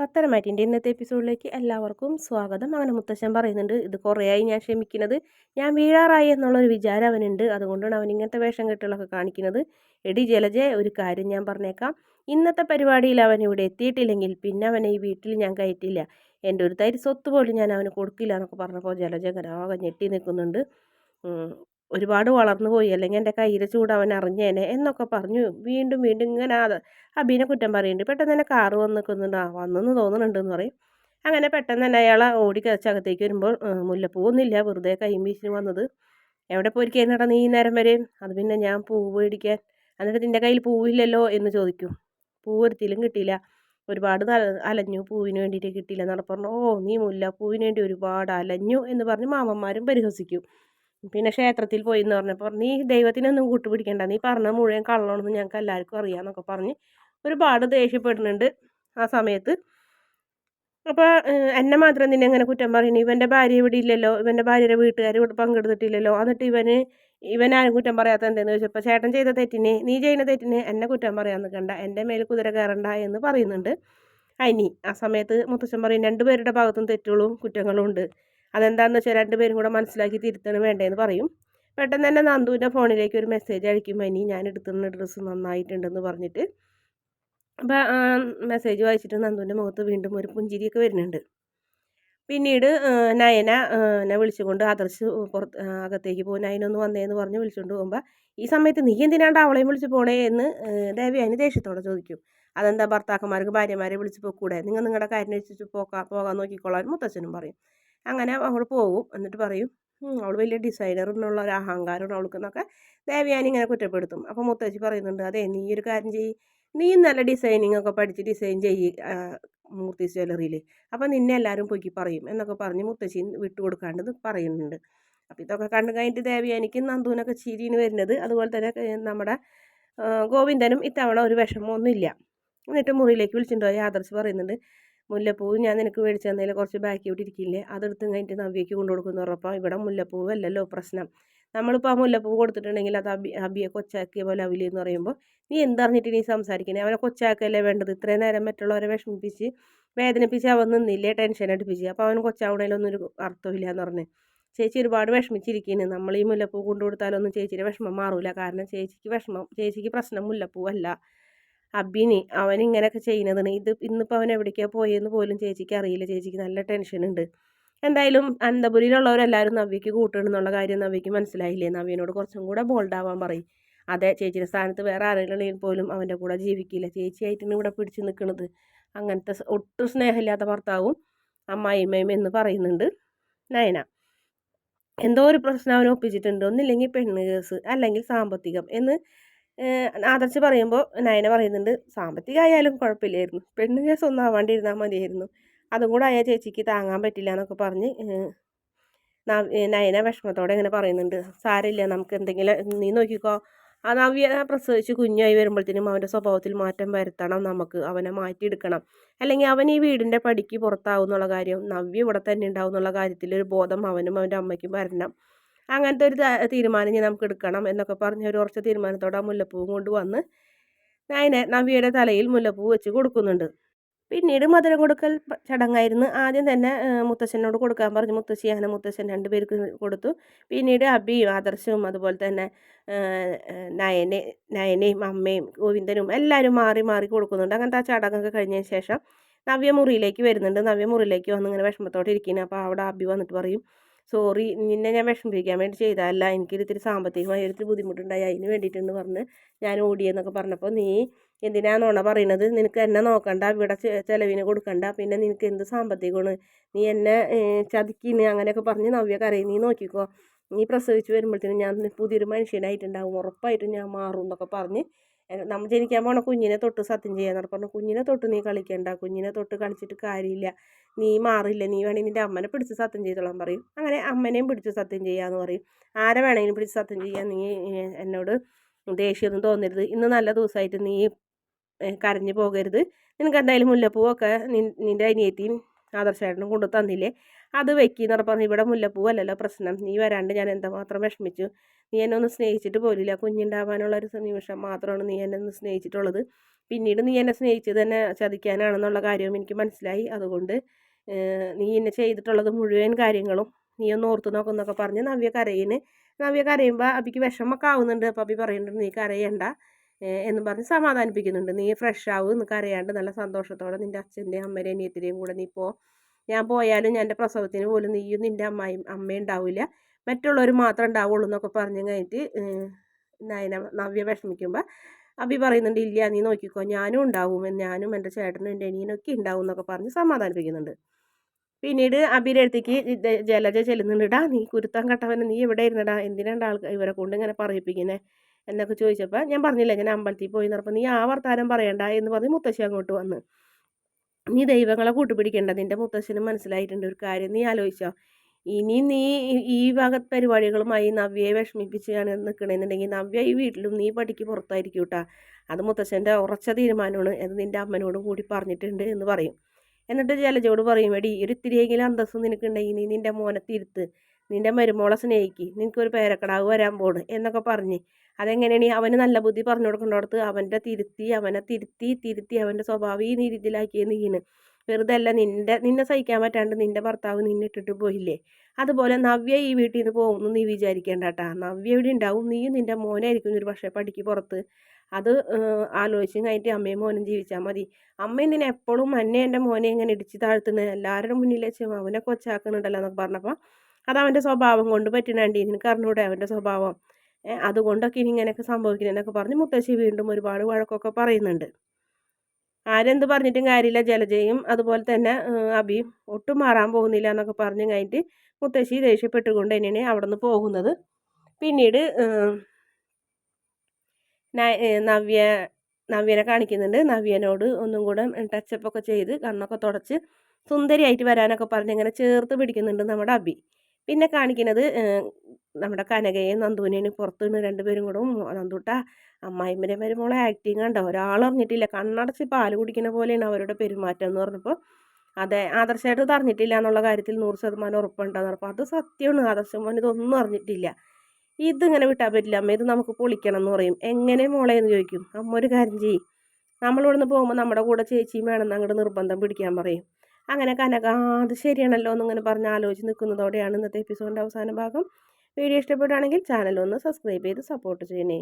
പത്തനംമാറ്റിന്റെ ഇന്നത്തെ എപ്പിസോഡിലേക്ക് എല്ലാവർക്കും സ്വാഗതം. അങ്ങനെ മുത്തശ്ശൻ പറയുന്നുണ്ട് ഇത് കുറേയായി ഞാൻ ക്ഷമിക്കുന്നത്. ഞാൻ വീഴാറായി എന്നുള്ളൊരു വിചാരം അവനുണ്ട്. അതുകൊണ്ടാണ് അവൻ ഇങ്ങനത്തെ വേഷം കെട്ടുകളൊക്കെ കാണിക്കുന്നത്. എടി ജലജ ഒരു കാര്യം ഞാൻ പറഞ്ഞേക്കാം. ഇന്നത്തെ പരിപാടിയിൽ അവൻ ഇവിടെ എത്തിയിട്ടില്ലെങ്കിൽ പിന്നെ അവനെ ഈ വീട്ടിൽ ഞാൻ കയറ്റില്ല. എന്റെ ഒരു തരി സ്വത്ത് പോലും ഞാൻ അവന് കൊടുക്കില്ല എന്നൊക്കെ പറഞ്ഞപ്പോൾ ജലജ കരാകെ ഞെട്ടി നിൽക്കുന്നുണ്ട്. ഒരുപാട് വളർന്നു പോയി. അല്ലെങ്കിൽ എന്റെ കയ്യിലെ ചൂട് അവൻ അറിഞ്ഞേനെ എന്നൊക്കെ പറഞ്ഞു. വീണ്ടും വീണ്ടും ഇങ്ങനെ അബീനെ കുറ്റം പറയുന്നുണ്ട്. പെട്ടെന്ന് തന്നെ കാറ് വന്ന് നിൽക്കുന്നുണ്ട്. ആ വന്നെന്ന് തോന്നുന്നുണ്ടെന്ന് പറയും. അങ്ങനെ പെട്ടെന്ന് തന്നെ അയാൾ ഓടി കച്ചകത്തേക്ക് വരുമ്പോൾ മുല്ലപ്പൂവൊന്നുമില്ല വെറുതെ കൈമീശിന് വന്നത്. എവിടെ പോയിരിക്കുന്നടാ നീ നേരം വരെ? അത് പിന്നെ ഞാൻ പൂവ് മേടിക്കാൻ എന്നിട്ട് നിന്റെ കയ്യിൽ പൂവില്ലല്ലോ? എന്ന് ചോദിക്കും. പൂവ് ഒരുത്തിലും കിട്ടിയില്ല. ഒരുപാട് അലഞ്ഞു. പൂവിന് വേണ്ടിയിട്ട് കിട്ടിയില്ല. എന്നാണ് പറഞ്ഞു ഓ നീ മുല്ല പൂവിന് വേണ്ടി ഒരുപാട് അലഞ്ഞു എന്ന് പറഞ്ഞ് മാമന്മാരും പരിഹസിക്കും. പിന്നെ ക്ഷേത്രത്തിൽ പോയി എന്ന് പറഞ്ഞപ്പോൾ നീ ദൈവത്തിനൊന്നും കൂട്ടുപിടിക്കണ്ട. നീ പറഞ്ഞ മുഴുവൻ കള്ളണമെന്ന് ഞങ്ങൾക്ക് എല്ലാവർക്കും അറിയാമെന്നൊക്കെ പറഞ്ഞ് ഒരുപാട് ദേഷ്യപ്പെടുന്നുണ്ട് ആ സമയത്ത്. അപ്പോൾ എന്നെ മാത്രം നിന്നെ എങ്ങനെ കുറ്റം പറയുന്നു. ഇവന്റെ ഭാര്യ ഇവിടെ ഇല്ലല്ലോ. ഇവന്റെ ഭാര്യയുടെ വീട്ടുകാർ ഇവിടെ പങ്കെടുത്തിട്ടില്ലല്ലോ. എന്നിട്ട് ഇവന് ഇവനാരും കുറ്റം പറയാത്ത എന്തെന്ന് ചോദിച്ചപ്പോൾ ചേട്ടൻ ചെയ്ത തെറ്റിന് നീ ചെയ്യുന്ന തെറ്റിന് എന്നെ കുറ്റം പറയാൻ നിൽക്കണ്ട എന്റെ മേൽ കുതിര കയറണ്ട എന്ന് പറയുന്നുണ്ട്. അനി ആ സമയത്ത് മുത്തച്ഛൻ പറയും രണ്ടുപേരുടെ ഭാഗത്തും തെറ്റുകളും കുറ്റങ്ങളും ഉണ്ട് അതെന്താണെന്ന് വെച്ചാൽ രണ്ടുപേരും കൂടെ മനസ്സിലാക്കി തിരുത്തണം വേണ്ടതെന്ന് പറയും. പെട്ടെന്ന് തന്നെ നന്ദുവിന്റെ ഫോണിലേക്ക് ഒരു മെസ്സേജ് അയക്കും. ഇനി ഞാൻ എടുത്തുന്ന ഡ്രസ്സ് നന്നായിട്ടുണ്ടെന്ന് പറഞ്ഞിട്ട്. അപ്പോൾ മെസ്സേജ് വായിച്ചിട്ട് നന്ദുവിന്റെ മുഖത്ത് വീണ്ടും ഒരു പുഞ്ചിരിയൊക്കെ വരുന്നുണ്ട്. പിന്നീട് നയന എന്നെ വിളിച്ചുകൊണ്ട് ആദർശ് പുറത്ത് അകത്തേക്ക് പോകും നയനൊന്ന് വന്നേന്ന് പറഞ്ഞ് വിളിച്ചുകൊണ്ട് പോകുമ്പോൾ ഈ സമയത്ത് നീ എന്തിനാണ്ട് അവളെയും വിളിച്ച് പോണേ? എന്ന് ദേവയാനി ദേഷ്യത്തോടെ ചോദിക്കും. അതെന്താ ഭർത്താക്കന്മാർക്ക് ഭാര്യമാരെ വിളിച്ച് പോക്കൂടെ? നിങ്ങൾ നിങ്ങളുടെ കാര്യം വെച്ചിട്ട് പോകാൻ പോകാൻ നോക്കിക്കോളാൻ മുത്തച്ഛനും പറയും. അങ്ങനെ അവൾ പോകും എന്നിട്ട് പറയും അവൾ വലിയ ഡിസൈനർ എന്നുള്ള ഒരു അഹങ്കാരമാണ് അവൾക്കെന്നൊക്കെ ദേവയാനി ഇങ്ങനെ കുറ്റപ്പെടുത്തും. അപ്പോൾ മുത്തശ്ശി പറയുന്നുണ്ട് അതെ നീ ഒരു കാര്യം ചെയ്യ്. നീ നല്ല ഡിസൈനിങ് ഒക്കെ പഠിച്ച് ഡിസൈൻ ചെയ്യ് മൂർത്തി ജ്വല്ലറിയിൽ അപ്പോൾ നിന്നെ എല്ലാവരും പൊക്കി പറയും എന്നൊക്കെ പറഞ്ഞ് മുത്തശ്ശി വിട്ടു കൊടുക്കാണ്ട് പറയുന്നുണ്ട്. അപ്പോൾ ഇതൊക്കെ കണ്ടു കഴിഞ്ഞിട്ട് ദേവയാനിക്ക് നന്ദുവിനൊക്കെ ചിരിന് വരുന്നത്. അതുപോലെ തന്നെ നമ്മുടെ ഗോവിന്ദനും ഇത്തവണ ഒരു വിഷമമൊന്നുമില്ല. എന്നിട്ട് മുറിയിലേക്ക് വിളിച്ചിട്ടുണ്ടോ? ആദർശ് പറയുന്നുണ്ട് മുല്ലപ്പൂവ് ഞാൻ നിനക്ക് മേടിച്ച് തന്നതിൽ കുറച്ച് ബാക്കി ഇവിടെ ഇരിക്കില്ലേ? അതെടുത്ത് കഴിഞ്ഞിട്ട് നവ്യയ്ക്ക് കൊണ്ടു കൊടുക്കുന്നു ഉറപ്പാണ് ഇവിടെ മുല്ലപ്പൂവ് അല്ലല്ലോ പ്രശ്നം. നമ്മളിപ്പോൾ ആ മുല്ലപ്പൂവ് കൊടുത്തിട്ടുണ്ടെങ്കിൽ അത് അബി അബിയെ കൊച്ചാക്കിയ പോലെ അവിലി എന്ന് പറയുമ്പോൾ നീ എന്തറിഞ്ഞിട്ട് നീ സംസാരിക്കണേ? അവനെ കൊച്ചാക്കല്ലേ വേണ്ടത്? ഇത്രയും നേരം മറ്റുള്ളവരെ വിഷമിപ്പിച്ച് വേദനിപ്പിച്ച് അവൻ നിന്നില്ലേ? ടെൻഷൻ അടുപ്പിച്ച്. അപ്പോൾ അവൻ കൊച്ചാവണേലൊന്നും ഒരു അർത്ഥമില്ല എന്ന് പറഞ്ഞു. ചേച്ചി ഒരുപാട് വിഷമിച്ചിരിക്കുന്നു നമ്മൾ ഈ മുല്ലപ്പൂ കൊണ്ടു കൊടുത്താലൊന്നും ചേച്ചിയുടെ വിഷമം മാറൂല. കാരണം ചേച്ചിക്ക് വിഷമം ചേച്ചിക്ക് പ്രശ്നം മുല്ലപ്പൂവല്ല. അബിന് അവൻ ഇങ്ങനെയൊക്കെ ചെയ്യുന്നതാണ് ഇത് ഇന്നിപ്പോൾ അവൻ എവിടേക്കാണ് പോയെന്ന് പോലും ചേച്ചിക്ക് അറിയില്ല. ചേച്ചിക്ക് നല്ല ടെൻഷൻ ഉണ്ട്. എന്തായാലും അനന്തപുരിയിലുള്ളവരെല്ലാവരും നവ്യക്ക് കൂട്ടണമെന്നുള്ള കാര്യം നവ്യക്ക് മനസ്സിലായില്ലേ? നവ്യനോട് കുറച്ചും കൂടെ ബോൾഡാവാൻ പറയും. അതെ ചേച്ചിയുടെ സ്ഥാനത്ത് വേറെ ആരെങ്കിലും പോലും അവന്റെ കൂടെ ജീവിക്കില്ല. ചേച്ചിയായിട്ടാണ് ഇവിടെ പിടിച്ചു നിൽക്കുന്നത് അങ്ങനത്തെ ഒട്ടും സ്നേഹമില്ലാത്ത ഭർത്താവും അമ്മായിമ്മയും എന്ന് പറയുന്നുണ്ട് നയന. എന്തോ ഒരു പ്രശ്നം അവൻ ഒപ്പിച്ചിട്ടുണ്ട്. ഒന്നില്ലെങ്കിൽ പെണ്ണ് കേസ് അല്ലെങ്കിൽ സാമ്പത്തികം എന്ന് ആദർശ് പറയുമ്പോൾ നയന പറയുന്നുണ്ട് സാമ്പത്തികമായാലും കുഴപ്പമില്ലായിരുന്നു. പെണ്ണ് കേസ് ഒന്നും ആവാണ്ടിരുന്നാൽ മതിയായിരുന്നു. അതും കൂടെ ആയാൽ ചേച്ചിക്ക് താങ്ങാൻ പറ്റില്ല എന്നൊക്കെ പറഞ്ഞ് നയന വിഷമത്തോടെ ഇങ്ങനെ പറയുന്നുണ്ട്. സാരമില്ല നമുക്ക് എന്തെങ്കിലും നീ നോക്കിക്കോ. ആ നവ്യ പ്രസവിച്ച് കുഞ്ഞായി വരുമ്പോഴത്തേനും അവന്റെ സ്വഭാവത്തിൽ മാറ്റം വരുത്തണം. നമുക്ക് അവനെ മാറ്റിയെടുക്കണം. അല്ലെങ്കിൽ അവൻ ഈ വീടിന്റെ പടിക്ക് പുറത്താവും എന്നുള്ള കാര്യം നവ്യ ഇവിടെ തന്നെ ഉണ്ടാവും എന്നുള്ള കാര്യത്തിൽ ഒരു ബോധം അവനും അവന്റെ അമ്മയ്ക്കും വരണം. അങ്ങനത്തെ ഒരു തീരുമാനം ഇനി നമുക്ക് എടുക്കണം എന്നൊക്കെ പറഞ്ഞ് ഒരു ഉറച്ച തീരുമാനത്തോടെ ആ മുല്ലപ്പൂവും കൊണ്ട് വന്ന് അതിനെ നവിയുടെ തലയിൽ മുല്ലപ്പൂ വെച്ച് കൊടുക്കുന്നുണ്ട്. പിന്നീട് മധുരം കൊടുക്കൽ ചടങ്ങായിരുന്നു. ആദ്യം തന്നെ മുത്തശ്ശനോട് കൊടുക്കാൻ പറഞ്ഞു. മുത്തശ്ശി അങ്ങനെ മുത്തശ്ശൻ രണ്ടുപേർക്ക് കൊടുത്തു. പിന്നീട് അബിയും ആദർശവും അതുപോലെ തന്നെ നയനെ നയനയും അമ്മയും ഗോവിന്ദനും എല്ലാവരും മാറി മാറി കൊടുക്കുന്നുണ്ട്. അങ്ങനത്തെ ആ ചടങ്ങൊക്കെ കഴിഞ്ഞതിന് ശേഷം നവ്യ മുറിയിലേക്ക് വരുന്നുണ്ട്. നവ്യ മുറിയിലേക്ക് വന്ന് ഇങ്ങനെ വിഷമത്തോടെ ഇരിക്കുന്നത് അപ്പോൾ അവിടെ അബി വന്നിട്ട് പറയും സോറി നിന്നെ ഞാൻ വിഷമിപ്പിക്കാൻ വേണ്ടി ചെയ്തതല്ല. എനിക്കൊരു ഇത്തിരി സാമ്പത്തികമായി ഒരു ബുദ്ധിമുട്ടുണ്ടായി. അതിന് വേണ്ടിയിട്ടെന്ന് പറഞ്ഞ് ഞാൻ ഓടിയെന്നൊക്കെ പറഞ്ഞപ്പോൾ നീ എന്തിനാണോണ പറയണത്? നിനക്ക് എന്നെ നോക്കണ്ട. ഇവിടെ ചിലവിന് കൊടുക്കണ്ട. പിന്നെ നിനക്ക് എന്ത് സാമ്പത്തികമാണ്? നീ എന്നെ ചതിക്കിന്? അങ്ങനെയൊക്കെ പറഞ്ഞ് നവ്യ കരയും. നീ നോക്കിക്കോ. നീ പ്രസവിച്ച് വരുമ്പോഴത്തേനും ഞാൻ പുതിയൊരു മനുഷ്യനായിട്ടുണ്ടാവും. ഉറപ്പായിട്ടും ഞാൻ മാറും എന്നൊക്കെ പറഞ്ഞ് നമ്മൾ ജനിക്കാൻ പോണ കുഞ്ഞിനെ തൊട്ട് സത്യം ചെയ്യാന്ന് പറഞ്ഞു കുഞ്ഞിനെ തൊട്ട് നീ കളിക്കണ്ട കുഞ്ഞിനെ തൊട്ട് കളിച്ചിട്ട് കാര്യമില്ല. നീ മാറില്ല നീ വേണമെങ്കിൽ നിന്റെ അമ്മനെ പിടിച്ച് സത്യം ചെയ്തോളാൻ പറയും. അങ്ങനെ അമ്മനെയും പിടിച്ച് സത്യം ചെയ്യാന്ന് പറയും. ആരെ വേണമെങ്കിലും പിടിച്ച് സത്യം ചെയ്യാൻ നീ എന്നോട് ദേഷ്യമൊന്നും തോന്നരുത്. ഇന്ന് നല്ല ദിവസമായിട്ട് നീ കരഞ്ഞു പോകരുത്. നിനക്ക് എന്തായാലും മുല്ലപ്പൂവൊക്കെ നിന്റെ അനിയത്തിയും ആദർശേട്ടനും കൊണ്ടു തന്നില്ലേ? അത് വെക്കിന്ന് പറഞ്ഞാൽ ഇവിടെ മുല്ലപ്പൂവല്ലല്ലോ പ്രശ്നം. നീ വരാണ്ട് ഞാൻ എന്തുമാത്രം വിഷമിച്ചു? നീ എന്നെ ഒന്ന് സ്നേഹിച്ചിട്ട് പോലില്ല. കുഞ്ഞുണ്ടാവാനുള്ള ഒരു നിമിഷം മാത്രമാണ് നീ എന്നെ ഒന്ന് സ്നേഹിച്ചിട്ടുള്ളത്. പിന്നീട് നീ എന്നെ സ്നേഹിച്ചത് തന്നെ ചതിക്കാനാണെന്നുള്ള കാര്യവും എനിക്ക് മനസ്സിലായി. അതുകൊണ്ട് നീ എന്നെ ചെയ്തിട്ടുള്ളത് മുഴുവൻ കാര്യങ്ങളും നീ ഒന്ന് ഓർത്തു നോക്കുന്നൊക്കെ പറഞ്ഞ് നവ്യ കരയിന് നവ്യ കരയുമ്പോൾ അബിക്ക് വിഷമൊക്കെ ആവുന്നുണ്ട്. അപ്പോൾ അബി പറയുന്നുണ്ട് നീ കരയണ്ട. എന്ന് പറഞ്ഞ് സമാധാനിപ്പിക്കുന്നുണ്ട്. നീ ഫ്രഷ് ആവും എന്നൊക്കെ അറിയാണ്ട് നല്ല സന്തോഷത്തോടെ നിന്റെ അച്ഛന്റെയും അമ്മേന്റെ അനിയത്തിന്റെയും കൂടെ നീ പോ. ഞാൻ പോയാലും ഞാൻ എന്റെ പ്രസവത്തിന് പോലും നീയും നിന്റെ അമ്മായും അമ്മയും ഉണ്ടാവില്ല മറ്റുള്ളവർ മാത്രം ഉണ്ടാവുള്ളൂ എന്നൊക്കെ പറഞ്ഞു കഴിഞ്ഞിട്ട് നയന നവ്യ വിഷമിക്കുമ്പോൾ അബി പറയുന്നുണ്ട് ഇല്ല നീ നോക്കിക്കോ ഞാനും ഉണ്ടാവും. ഞാനും എന്റെ ചേട്ടനും എന്റെ അനിയനൊക്കെ ഉണ്ടാവും എന്നൊക്കെ പറഞ്ഞ് സമാധാനിപ്പിക്കുന്നുണ്ട്. പിന്നീട് അബിയുടെ അടുത്തേക്ക് ജലജ ചെല്ലുന്നുണ്ടാ. നീ കുരുത്താൻ കട്ടവനെ നീ എവിടെ ഇരുന്നടാ എന്തിനാണ്ട് ആൾക്കാർ ഇവരെ കൊണ്ട് ഇങ്ങനെ പറയിപ്പിക്കുന്നത് എന്നൊക്കെ ചോദിച്ചപ്പോൾ ഞാൻ പറഞ്ഞില്ല ഞാൻ അമ്പലത്തിൽ പോയി നടപ്പം നീ ആ വർത്താനം പറയണ്ട എന്ന് പറഞ്ഞ് മുത്തശ്ശി അങ്ങോട്ട് വന്ന്. നീ ദൈവങ്ങളെ കൂട്ടുപിടിക്കേണ്ട നിന്റെ മുത്തശ്ശനും മനസ്സിലായിട്ടുണ്ട് ഒരു കാര്യം നീ ആലോചിച്ചോ. ഇനി നീ ഈ ഭാഗ പരിപാടികളുമായി നവ്യയെ വിഷമിപ്പിച്ചാണ് നിൽക്കണമെന്നുണ്ടെങ്കിൽ നവ്യ ഈ വീട്ടിലും നീ പഠിക്ക് പുറത്തായിരിക്കും കേട്ടാ. അത് മുത്തശ്ശന്റെ ഉറച്ച തീരുമാനമാണ് എന്ന് നിന്റെ അമ്മനോടും കൂടി പറഞ്ഞിട്ടുണ്ട് എന്ന് പറയും. എന്നിട്ട് ജലജോട് പറയും എടി ഒരു ഇത്തിരിയെങ്കിലും അന്തസ്സ് നിനക്കുണ്ടെങ്കിൽ നീ നിന്റെ മോനെ തിരുത്ത്. നിന്റെ മരുമോളെ സ്നേഹിക്ക് നിനക്കൊരു പേരക്കടാവ് വരാൻ പോണ് എന്നൊക്കെ പറഞ്ഞ്. അതെങ്ങനെയാണ് അവന് നല്ല ബുദ്ധി പറഞ്ഞു കൊടുക്കേണ്ടടുത്ത് അവന്റെ തിരുത്തി അവനെ തിരുത്തി തിരുത്തി അവന്റെ സ്വഭാവം ഈ രീതിയിലാക്കിയ നീന് വെറുതെ അല്ല നിന്റെ നിന്നെ സഹിക്കാൻ പറ്റാണ്ട് നിന്റെ ഭർത്താവ് നിന്നെ ഇട്ടിട്ട് പോയില്ലേ? അതുപോലെ നവ്യ ഈ വീട്ടിൽ നിന്ന് പോകുന്നു നീ വിചാരിക്കേണ്ട കേട്ടാ നവ്യ ഇവിടെ ഉണ്ടാവും നീയും നിന്റെ മോനായിരിക്കും ഒരു പക്ഷേ പഠിക്ക് പുറത്ത്. അത് ആലോചിച്ചും കഴിഞ്ഞിട്ട് അമ്മയും മോനും ജീവിച്ചാൽ മതി. അമ്മ എന്തിനാ എപ്പോഴും അന്നെ എന്റെ മോനെ ഇങ്ങനെ ഇടിച്ച് താഴ്ത്തുന്നത് എല്ലാവരുടെ മുന്നിൽ അവനെ കൊച്ചാക്കുന്നുണ്ടല്ലോ എന്നൊക്കെ പറഞ്ഞപ്പോൾ അത് അവന്റെ സ്വഭാവം കൊണ്ട് പറ്റുന്നുണ്ട് നിനക്ക് അറിഞ്ഞൂടെ അവന്റെ സ്വഭാവം? അതുകൊണ്ടൊക്കെ ഇനി ഇങ്ങനെയൊക്കെ സംഭവിക്കുന്നതെന്നൊക്കെ പറഞ്ഞ് മുത്തശ്ശി വീണ്ടും ഒരുപാട് വഴക്കൊക്കെ പറയുന്നുണ്ട്. ആരെന്ത് പറഞ്ഞിട്ടും കാര്യമില്ല. ജലജയും അതുപോലെ തന്നെ അബിയും ഒട്ടും മാറാൻ പോകുന്നില്ല എന്നൊക്കെ പറഞ്ഞു കഴിഞ്ഞിട്ട് മുത്തശ്ശി ദേഷ്യപ്പെട്ടുകൊണ്ട് തന്നെയാണ് അവിടെ നിന്ന് പോകുന്നത്. പിന്നീട് നവ്യ നവ്യനെ കാണിക്കുന്നുണ്ട്. നവ്യനോട് ഒന്നും കൂടെ ടച്ചപ്പൊക്കെ ചെയ്ത് കണ്ണൊക്കെ തുടച്ച് സുന്ദരിയായിട്ട് വരാനൊക്കെ പറഞ്ഞ് ഇങ്ങനെ ചേർത്ത് പിടിക്കുന്നുണ്ട് നമ്മുടെ അബി. പിന്നെ കാണിക്കുന്നത് നമ്മുടെ കനകയും നന്ദുവിനെയും പുറത്തു നിന്ന് രണ്ടുപേരും കൂടെ നന്ദുട്ട അമ്മായിമ്മരെ മരുമോളെ ആക്ടിങ് കണ്ടോ? ഒരാളറിഞ്ഞിട്ടില്ല കണ്ണടച്ച് പാൽ കുടിക്കുന്ന പോലെയാണ് അവരുടെ പെരുമാറ്റം എന്ന് പറഞ്ഞപ്പോൾ അതെ ആദർശമായിട്ട് അറിഞ്ഞിട്ടില്ല എന്നുള്ള കാര്യത്തിൽ നൂറ് ശതമാനം ഉറപ്പുണ്ടെന്ന് പറഞ്ഞപ്പോൾ അത് സത്യമാണ്. ആദർശം മോൻ ഇതൊന്നും അറിഞ്ഞിട്ടില്ല. ഇതിങ്ങനെ വിട്ടാൽ പറ്റില്ല. അമ്മ ഇത് നമുക്ക് പൊളിക്കണം എന്ന് പറയും. എങ്ങനെ മോളെ? എന്ന് ചോദിക്കും. അമ്മ ഒരു കാര്യം ചെയ്യും. നമ്മളിവിടുന്ന് പോകുമ്പോൾ നമ്മുടെ കൂടെ ചേച്ചിയും വേണമെന്ന് അങ്ങോട്ട് നിർബന്ധം പിടിക്കാൻ പറയും. അങ്ങനെ കനക അത് ശരിയാണല്ലോ എന്നിങ്ങനെ പറഞ്ഞ് ആലോചിച്ച് നിൽക്കുന്നതോടെയാണ് ഇന്നത്തെ എപ്പിസോഡിന്റെ അവസാന ഭാഗം. വീഡിയോ ഇഷ്ടപ്പെടുകയാണെങ്കിൽ ചാനൽ ഒന്ന് സബ്സ്ക്രൈബ് ചെയ്ത് സപ്പോർട്ട് ചെയ്യണേ.